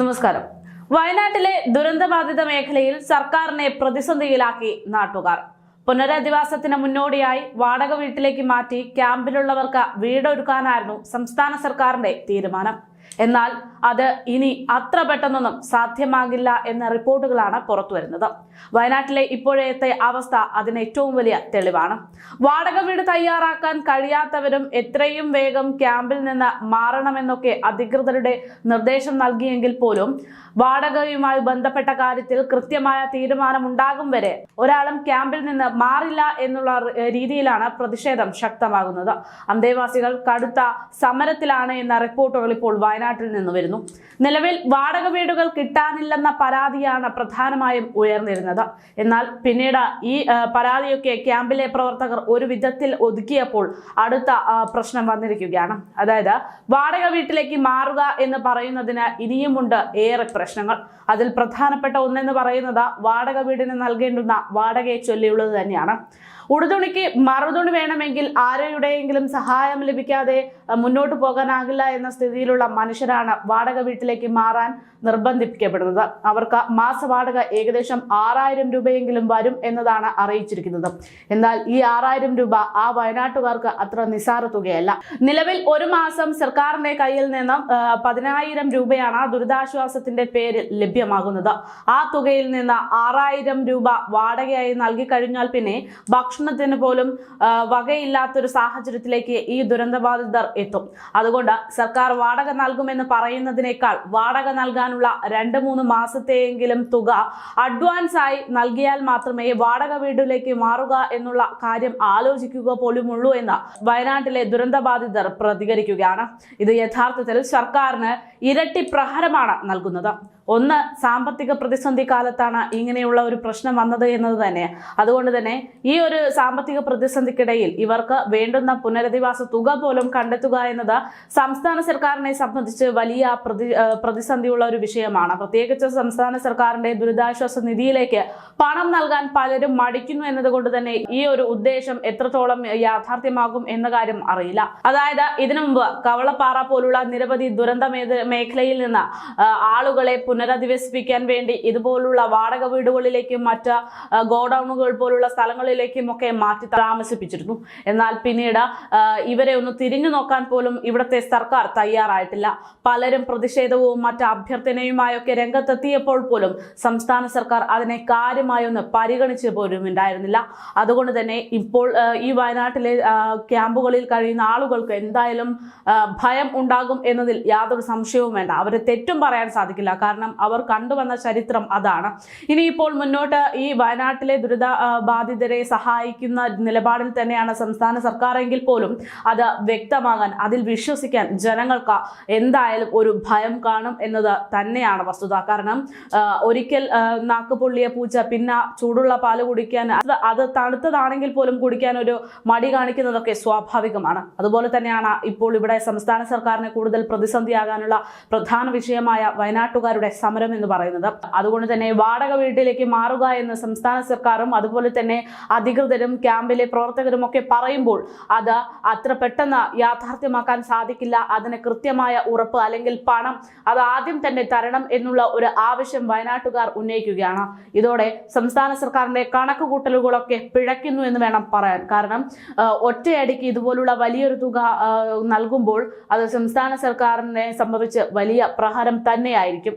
നമസ്കാരം. വയനാട്ടിലെ ദുരന്തബാധിത മേഖലയിൽ സർക്കാരിനെ പ്രതിസന്ധിയിലാക്കി നാട്ടുകാർ. പുനരധിവാസത്തിന് മുന്നോടിയായി വാടക വീട്ടിലേക്ക് മാറ്റി ക്യാമ്പിലുള്ളവർക്ക് വീടൊരുക്കാനായിരുന്നു സംസ്ഥാന സർക്കാരിന്റെ തീരുമാനം. എന്നാൽ അത് ഇനി അത്ര പെട്ടെന്നൊന്നും സാധ്യമാകില്ല എന്ന റിപ്പോർട്ടുകളാണ് പുറത്തുവരുന്നത് വയനാട്ടിലെ ഇപ്പോഴത്തെ അവസ്ഥ അതിന് ഏറ്റവും വലിയ തെളിവാണ്. വാടക വീട് തയ്യാറാക്കാൻ കഴിയാത്തവരും എത്രയും വേഗം ക്യാമ്പിൽ നിന്ന് മാറണമെന്നൊക്കെ അധികൃതരുടെ നിർദ്ദേശം നൽകിയെങ്കിൽ പോലും വാടകയുമായി ബന്ധപ്പെട്ട കാര്യത്തിൽ കൃത്യമായ തീരുമാനം ഉണ്ടാകും വരെ ഒരാളും ക്യാമ്പിൽ നിന്ന് മാറില്ല എന്നുള്ള രീതിയിലാണ് പ്രതിഷേധം ശക്തമാകുന്നത്. അന്തേവാസികൾ കടുത്ത സമരത്തിലാണ് എന്ന റിപ്പോർട്ടുകൾ ഇപ്പോൾ വയനാട്ടിൽ നിന്ന് വരുന്നു. നിലവിൽ വാടക വീടുകൾ കിട്ടാനില്ലെന്ന പരാതിയാണ് പ്രധാനമായും ഉയർന്നിരുന്നത്. എന്നാൽ പിന്നീട് ഈ പരാതിയൊക്കെ ക്യാമ്പിലെ പ്രവർത്തകർ ഒരു വിധത്തിൽ ഒതുക്കിയപ്പോൾ അടുത്ത പ്രശ്നം വന്നിരിക്കുകയാണ്. അതായത് വാടക വീട്ടിലേക്ക് മാറുക എന്ന് പറയുന്നതിന് ഇനിയുമുണ്ട് ഏറെ പ്രശ്നങ്ങൾ. അതിൽ പ്രധാനപ്പെട്ട ഒന്നെന്ന് പറയുന്നത് വാടക വീടിന് നൽകേണ്ടുന്ന വാടകയെ ചൊല്ലിയുള്ളത് തന്നെയാണ്. ഉടുതുണിക്ക് മറുതുണി വേണമെങ്കിൽ ആരുടെയെങ്കിലും സഹായം ലഭിക്കാതെ മുന്നോട്ട് പോകാനാകില്ല എന്ന സ്ഥിതിയിലുള്ള മനുഷ്യരാണ് വാടക വീട്ടിലേക്ക് മാറാൻ നിർബന്ധിപ്പിക്കപ്പെടുന്നത് അവർക്ക് മാസ വാടക ഏകദേശം ആറായിരം രൂപയെങ്കിലും വരും എന്നതാണ് അറിയിച്ചിരിക്കുന്നത്. എന്നാൽ ഈ ആറായിരം രൂപ ആ വയനാട്ടുകാർക്ക് അത്ര നിസാര തുകയല്ല. നിലവിൽ ഒരു മാസം സർക്കാരിന്റെ കയ്യിൽ നിന്നും പതിനായിരം രൂപയാണ് ദുരിതാശ്വാസത്തിന്റെ പേരിൽ ലഭ്യമാകുന്നത്. ആ തുകയിൽ നിന്ന് ആറായിരം രൂപ വാടകയായി നൽകി കഴിഞ്ഞാൽ പിന്നെ ഭക്ഷണത്തിന് പോലും വകയില്ലാത്തൊരു സാഹചര്യത്തിലേക്ക് ഈ ദുരന്തബാധിതർ എത്തും. അതുകൊണ്ട് സർക്കാർ വാടക നൽകുമെന്ന് പറയുന്നതിനേക്കാൾ വാടക നൽകാനുള്ള രണ്ട് മൂന്ന് മാസത്തെയെങ്കിലും തുക അഡ്വാൻസ് ആയി നൽകിയാൽ മാത്രമേ വാടക വീടിലേക്ക് മാറുക എന്നുള്ള കാര്യം ആലോചിക്കുക പോലുമുള്ളൂ എന്ന് വയനാട്ടിലെ ദുരന്തബാധിതർ പ്രതികരിക്കുകയാണ്. ഇത് യഥാർത്ഥത്തിൽ സർക്കാരിന് ഇരട്ടി പ്രഹരമാണ് നൽകുന്നത്. ഒന്ന് സാമ്പത്തിക പ്രതിസന്ധി കാലത്താണ് ഇങ്ങനെയുള്ള ഒരു പ്രശ്നം വന്നത് എന്നത് തന്നെ. അതുകൊണ്ട് തന്നെ ഈ ഒരു സാമ്പത്തിക പ്രതിസന്ധിക്കിടയിൽ ഇവർക്ക് വേണ്ടുന്ന പുനരധിവാസ തുക പോലും കണ്ടെത്തുക എന്നത് സംസ്ഥാന സർക്കാരിനെ സംബന്ധിച്ച് വലിയ പ്രതി പ്രതിസന്ധിയുള്ള ഒരു വിഷയമാണ്. പ്രത്യേകിച്ച് സംസ്ഥാന സർക്കാരിന്റെ ദുരിതാശ്വാസ നിധിയിലേക്ക് പണം നൽകാൻ പലരും മടിക്കുന്നു എന്നതുകൊണ്ട് തന്നെ ഈ ഒരു ഉദ്ദേശം എത്രത്തോളം യാഥാർത്ഥ്യമാകും എന്ന കാര്യം അറിയില്ല. അതായത് ഇതിനു മുമ്പ് കവളപ്പാറ പോലുള്ള നിരവധി ദുരന്ത മേഖ- മേഖലയിൽ നിന്ന് ആളുകളെ ആളുകളെ പുനരധിവസിപ്പിക്കാൻ വേണ്ടി ഇതുപോലുള്ള വാടക വീടുകളിലേക്കും മറ്റ് ഗോഡൌണുകൾ പോലുള്ള സ്ഥലങ്ങളിലേക്കും ഒക്കെ മാറ്റി താമസിപ്പിച്ചിരുന്നു. എന്നാൽ പിന്നീട് ഇവരെ ഒന്ന് തിരിഞ്ഞു നോക്കാൻ പോലും ഇവിടുത്തെ സർക്കാർ തയ്യാറായിട്ടില്ല. പലരും പ്രതിഷേധവും മറ്റ് അഭ്യർത്ഥനയുമായൊക്കെ രംഗത്തെത്തിയപ്പോൾ പോലും സംസ്ഥാന സർക്കാർ അതിനെ കാര്യമായി ഒന്ന് പരിഗണിച്ച് പോലും ഉണ്ടായിരുന്നില്ല. അതുകൊണ്ട് തന്നെ ഇപ്പോൾ ഈ വയനാട്ടിലെ ക്യാമ്പുകളിൽ കഴിയുന്ന ആളുകൾക്ക് എന്തായാലും ഭയം ഉണ്ടാകും എന്നതിൽ യാതൊരു സംശയവും വേണ്ട. അവരെ തെറ്റും പറയാൻ സാധിക്കില്ല. കാരണം അവർ കണ്ടുവന്ന ചരിത്രം അതാണ്. ഇനിയിപ്പോൾ മുന്നോട്ട് ഈ വയനാട്ടിലെ ദുരിത ബാധിതരെ സഹായിക്കുന്ന നിലപാടിൽ തന്നെയാണ് സംസ്ഥാന സർക്കാർ എങ്കിൽ പോലും അത് വ്യക്തമാകാൻ അതിൽ വിശ്വസിക്കാൻ ജനങ്ങൾക്ക് എന്തായാലും ഒരു ഭയം കാണും എന്നത് തന്നെയാണ് വസ്തുത. കാരണം ഒരിക്കൽ ആ, നാക്ക് പൊള്ളിയ പൂച്ച പിന്നെ ചൂടുള്ള പാൽ കുടിക്കാൻ അത് തണുത്തതാണെങ്കിൽ പോലും കുടിക്കാൻ ഒരു മടി കാണിക്കുന്നതൊക്കെ സ്വാഭാവികമാണ്. അതുപോലെ തന്നെയാണ് ഇപ്പോൾ ഇവിടെ സംസ്ഥാന സർക്കാരിന് കൂടുതൽ പ്രതിസന്ധിയാകാനുള്ള പ്രധാന വിഷയമായ വയനാട്ടുകാരുടെ സമരം എന്ന് പറയുന്നത്. അതുകൊണ്ട് തന്നെ വാടക വീട്ടിലേക്ക് മാറുക എന്ന് സംസ്ഥാന സർക്കാരും അതുപോലെ തന്നെ അധികൃതരും ക്യാമ്പിലെ പ്രവർത്തകരും ഒക്കെ പറയുമ്പോൾ അത് അത്ര പെട്ടെന്ന് യാഥാർത്ഥ്യമാക്കാൻ സാധിക്കില്ല. അതിന് കൃത്യമായ ഉറപ്പ് അല്ലെങ്കിൽ പണം അത് ആദ്യം തന്നെ തരണം എന്നുള്ള ഒരു ആവശ്യം വയനാട്ടുകാർ ഉന്നയിക്കുകയാണ്. ഇതോടെ സംസ്ഥാന സർക്കാരിന്റെ കണക്കുകൂട്ടലുകളൊക്കെ പിഴയ്ക്കുന്നു എന്ന് വേണം പറയാൻ. കാരണം ഒറ്റയടിക്ക് ഇതുപോലുള്ള വലിയൊരു തുക നൽകുമ്പോൾ അത് സംസ്ഥാന സർക്കാരിനെ സംബന്ധിച്ച് വലിയ പ്രഹാരം തന്നെയായിരിക്കും.